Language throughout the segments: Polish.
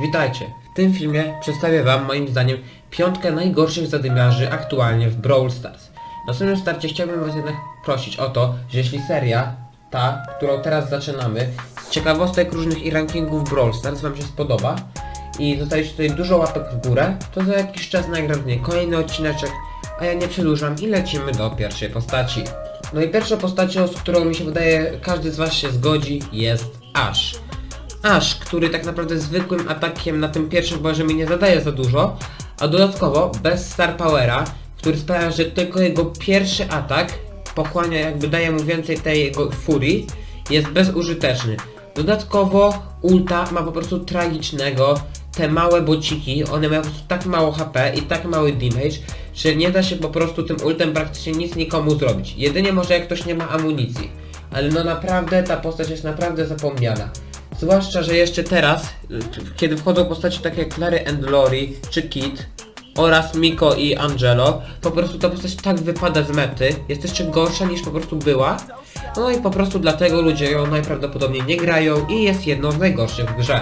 Witajcie! W tym filmie przedstawię wam moim zdaniem piątkę najgorszych zadymiarzy aktualnie w Brawl Stars. Na samym starcie chciałbym was jednak prosić o to, że jeśli seria, ta, którą teraz zaczynamy, z ciekawostek różnych i rankingów Brawl Stars wam się spodoba i zostawicie tutaj dużo łapek w górę, to za jakiś czas nagram w niej kolejny odcineczek, a ja nie przedłużam i lecimy do pierwszej postaci. No i pierwszą postacią, z którą mi się wydaje każdy z was się zgodzi, jest Ash. Ash, który tak naprawdę zwykłym atakiem na tym pierwszym poziomie nie zadaje za dużo, a dodatkowo bez Star Powera, który sprawia, że tylko jego pierwszy atak pochłania jakby daje mu więcej tej jego furii, jest bezużyteczny. Dodatkowo ulta ma po prostu tragicznego, te małe bociki, one mają tak mało HP i tak mały damage, że nie da się po prostu tym ultem praktycznie nic nikomu zrobić. Jedynie może jak ktoś nie ma amunicji. Ale no naprawdę ta postać jest naprawdę zapomniana. Zwłaszcza, że jeszcze teraz, y, kiedy wchodzą postacie takie jak Clary and Lori, czy Kit, oraz Miko i Angelo, po prostu ta postać tak wypada z mety, jest jeszcze gorsza niż po prostu była. No i po prostu dlatego ludzie ją najprawdopodobniej nie grają i jest jedną z najgorszych w grze.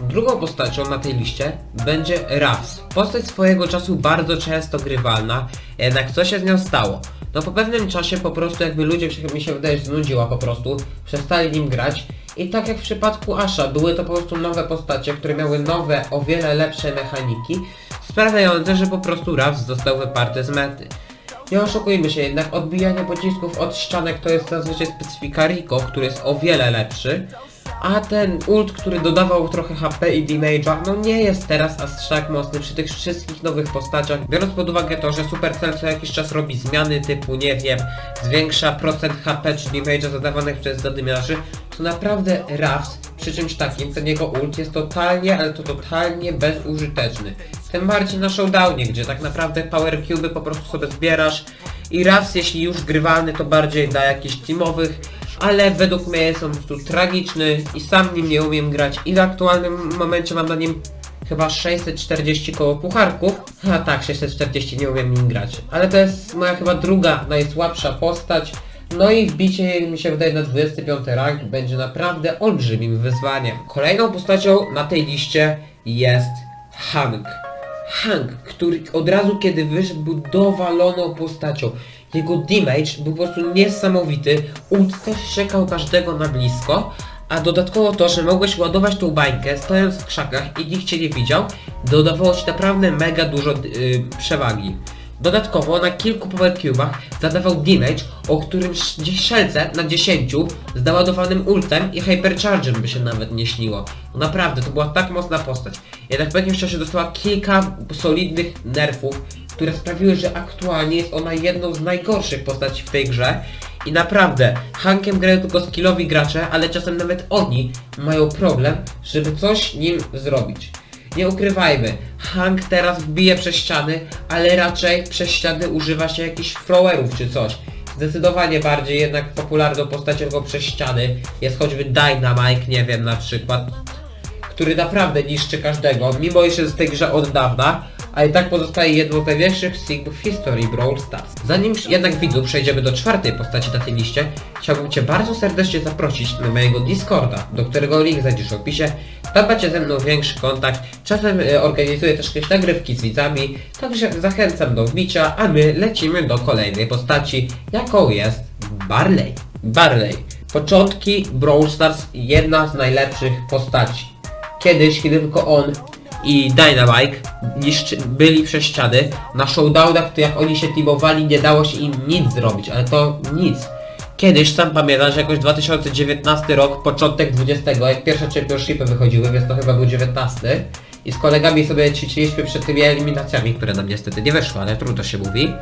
Drugą postacią na tej liście będzie Ravs. Postać swojego czasu bardzo często grywalna, jednak co się z nią stało? No po pewnym czasie po prostu jakby ludzie mi się wydaje znudziła po prostu, przestali nim grać i tak jak w przypadku Asha, były to po prostu nowe postacie, które miały nowe, o wiele lepsze mechaniki, sprawiające, że po prostu Ravs został wyparty z mety. Nie oszukujmy się, jednak odbijanie pocisków od ścianek to jest zazwyczaj specyfika Rico, który jest o wiele lepszy, a ten ult, który dodawał trochę HP i damage'a, no nie jest teraz aż tak mocny przy tych wszystkich nowych postaciach, biorąc pod uwagę to, że Supercell co jakiś czas robi zmiany typu, nie wiem, zwiększa procent HP czy damage'a zadawanych przez zadymiarzy, to naprawdę Ravs przy czymś takim, ten jego ult jest totalnie, ale to totalnie bezużyteczny. Tym bardziej na showdownie, gdzie tak naprawdę power cube'y po prostu sobie zbierasz i raz jeśli już grywalny to bardziej dla jakichś teamowych, ale według mnie jest on po prostu tragiczny i sam nim nie umiem grać i w aktualnym momencie mam na nim chyba 640 koło pucharków. A tak, 640 nie umiem nim grać. Ale to jest moja chyba druga najsłabsza postać. No i wbicie jej, mi się wydaje na 25 rank będzie naprawdę olbrzymim wyzwaniem. Kolejną postacią na tej liście jest Hank. Hank, który od razu kiedy wyszedł był dowaloną postacią. Jego damage był po prostu niesamowity, ult też czekał każdego na blisko, a dodatkowo to, że mogłeś ładować tą bańkę stojąc w krzakach i nikt cię nie widział, dodawało ci naprawdę mega dużo yy, przewagi. Dodatkowo na kilku power cubach zadawał damage, o którym sz- szelce na 10 z naładowanym ultem i hyperchargem by się nawet nie śniło. No Naprawdę, to była tak mocna postać. Jednak po jakimś czasie dostała kilka solidnych nerfów, które sprawiły, że aktualnie jest ona jedną z najgorszych postaci w tej grze. I naprawdę, Hankiem grają tylko skillowi gracze, ale czasem nawet oni mają problem, żeby coś nim zrobić. Nie ukrywajmy, Hank teraz wbije przez ściany, ale raczej przez ściany używa się jakichś throwerów czy coś. Zdecydowanie bardziej jednak popularną postacią go przez ściany jest choćby Dynamite, nie wiem na przykład, który naprawdę niszczy każdego, mimo iż jest w tej grze od dawna, a i tak pozostaje jedną z największych sigm w historii Brawl Stars. Zanim jednak widzu przejdziemy do czwartej postaci na tej liście, chciałbym Cię bardzo serdecznie zaprosić na mojego Discorda, do którego link znajdziesz w opisie. Tam ze mną większy kontakt, czasem e, organizuję też jakieś nagrywki z widzami, także zachęcam do wbicia, a my lecimy do kolejnej postaci, jaką jest Barley. Barley. Początki Brawl Stars jedna z najlepszych postaci. Kiedyś, kiedy tylko on i Dynamite niszczy, byli przez ściany, na showdownach to jak oni się teamowali nie dało się im nic zrobić, ale to nic. Kiedyś, sam pamiętam, że jakoś 2019 rok, początek 20, jak pierwsze championshipy wychodziły, więc to chyba był 19 i z kolegami sobie ćwiczyliśmy przed tymi eliminacjami, które nam niestety nie wyszły, ale trudno się mówi.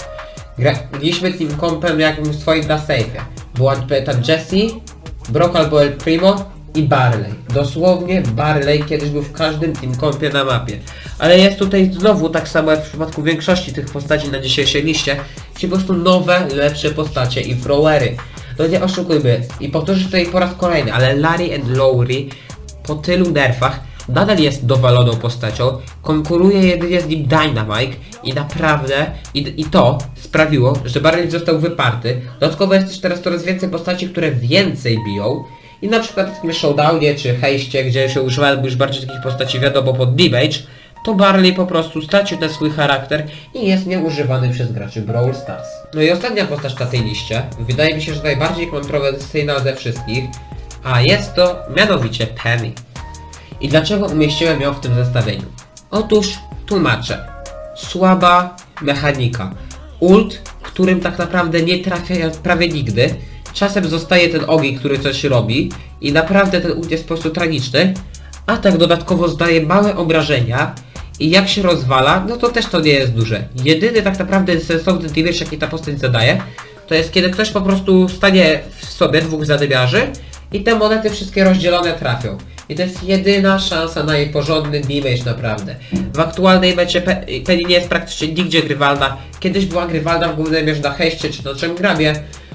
Graliśmy team kompem jakimś swoim na safe'ie. Była tam Jessie, Brock albo El Primo i Barley. Dosłownie Barley kiedyś był w każdym team kompie na mapie. Ale jest tutaj znowu tak samo jak w przypadku większości tych postaci na dzisiejszej liście, czyli po prostu nowe, lepsze postacie i throwery. No nie oszukujmy. I powtórzę tutaj po raz kolejny, ale Larry and Lowry po tylu nerfach nadal jest dowaloną postacią, konkuruje jedynie z nim Dynamite i naprawdę, i, i to sprawiło, że Barley został wyparty. Dodatkowo jest też teraz coraz więcej postaci, które więcej biją I na przykład w takim showdownie czy hejście, gdzie się używa już bardziej takich postaci wiadomo pod damage, to Barley po prostu stracił ten swój charakter i jest nieużywany przez graczy Brawl Stars. No i ostatnia postać na tej liście, wydaje mi się, że najbardziej kontrowersyjna ze wszystkich, a jest to mianowicie Penny. I dlaczego umieściłem ją w tym zestawieniu? Otóż tłumaczę. Słaba mechanika. Ult, którym tak naprawdę nie trafia prawie nigdy. Czasem zostaje ten ogień, który coś robi i naprawdę ten ult jest po prostu tragiczny. A tak dodatkowo zdaje małe obrażenia i jak się rozwala, no to też to nie jest duże. Jedyny tak naprawdę sensowny damage jaki ta postać zadaje, to jest kiedy ktoś po prostu stanie w sobie dwóch zadymiarzy i te monety wszystkie rozdzielone trafią. I to jest jedyna szansa na jej porządny damage naprawdę. W aktualnej mecie Pe- Penny nie jest praktycznie nigdzie grywalna. Kiedyś była grywalna w głównej mierze na heście czy na czym grabie.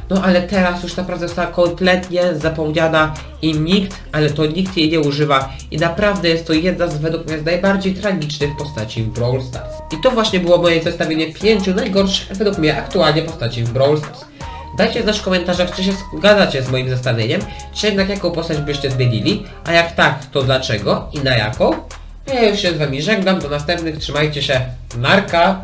No ale teraz już naprawdę została kompletnie zapomniana i nikt, ale to nikt jej nie używa i naprawdę jest to jedna z według mnie z najbardziej tragicznych postaci w Brawl Stars. I to właśnie było moje zestawienie pięciu najgorszych według mnie aktualnie postaci w Brawl Stars. Dajcie znać w komentarzach, czy się zgadzacie z moim zestawieniem, czy jednak jaką postać byście zmienili, a jak tak, to dlaczego i na jaką. Ja już się z wami żegnam, do następnych, trzymajcie się, narka!